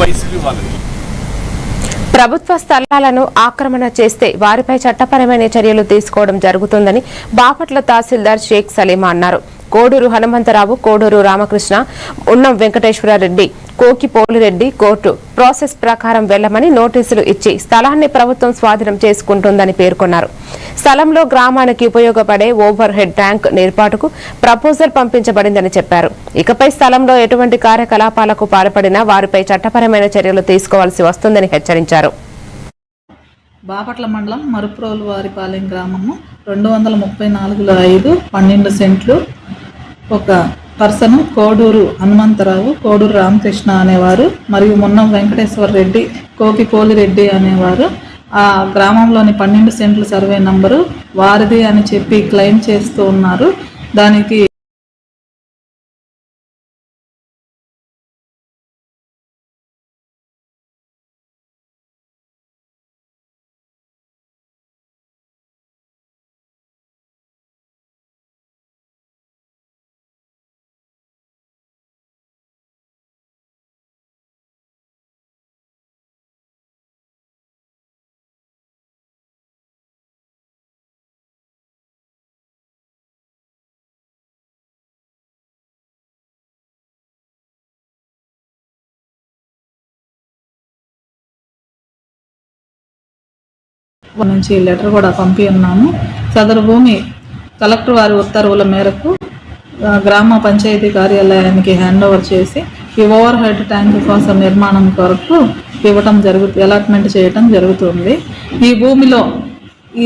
YCP ప్రభుత్వ స్థలాలను ఆక్రమణ చేస్తే వారిపై చట్టపరమైన చర్యలు తీసుకోవడం జరుగుతుందని బాపట్ల తహసీల్దార్ షేక్ సలీమా అన్నారు. కోడూరు హనుమంతరావు కోడూరు రామకృష్ణ ఉన్నం వెంకటేశ్వర రెడ్డి కోకి పోలిరెడ్డి కోర్టు ప్రాసెస్ ప్రకారం వెళ్ళమని నోటీసులు ఇచ్చి స్థలాన్ని ప్రభుత్వం స్వాధీనం చేసుకుంటుందని పేర్కొన్నారు. స్థలంలో గ్రామానికి ఉపయోగపడే ఓవర్ హెడ్ ట్యాంక్ ఏర్పాటుకు ప్రపోజల్ పంపించబడిందని చెప్పారు. ఇకపై స్థలంలో ఎటువంటి కార్యకలాపాలకు పాల్పడినా వారిపై చట్టపరమైన చర్యలు తీసుకోవాల్సి వస్తుందని హెచ్చరించారు. బాపట్ల మండలం మరుప్రోలు వారిపాలెం గ్రామము రెండు వందల ముప్పై నాలుగులో ఐదు పన్నెండు సెంట్లు ఒక పర్సన్ కోడూరు హనుమంతరావు కోడూరు రామకృష్ణ అనేవారు మరియు మొన్న వెంకటేశ్వర రెడ్డి కోకి కోలిరెడ్డి అనేవారు. ఆ గ్రామంలోని పన్నెండు సెంట్ల సర్వే నంబరు వారిది అని చెప్పి క్లెయిమ్ చేస్తూ ఉన్నారు. దానికి నుంచి లెటర్ కూడా పంపి ఉన్నాము. సదరు భూమి కలెక్టర్ వారి ఉత్తర్వుల మేరకు గ్రామ పంచాయతీ కార్యాలయానికి హ్యాండ్ ఓవర్ చేసి ఈ ఓవర్ హెడ్ ట్యాంక్ కోసం నిర్మాణం కొరకు ఇవ్వటం జరుగు అలాట్మెంట్ చేయటం జరుగుతుంది. ఈ భూమిలో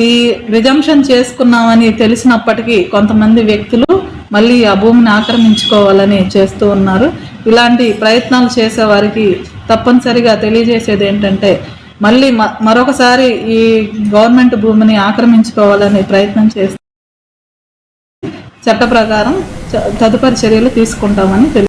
ఈ రిజంప్షన్ చేసుకున్నామని తెలిసినప్పటికీ కొంతమంది వ్యక్తులు మళ్ళీ ఆ భూమిని ఆక్రమించుకోవాలని చేస్తూ ఉన్నారు. ఇలాంటి ప్రయత్నాలు చేసేవారికి తప్పనిసరిగా తెలియజేసేది ఏంటంటే మళ్ళీ మ- మరొకసారి ఈ గవర్నమెంట్ భూమిని ఆక్రమించుకోవాలని ప్రయత్నం చేస్తే చట్ట ప్రకారం తదుపరి చర్యలు తీసుకుంటామని తెలియ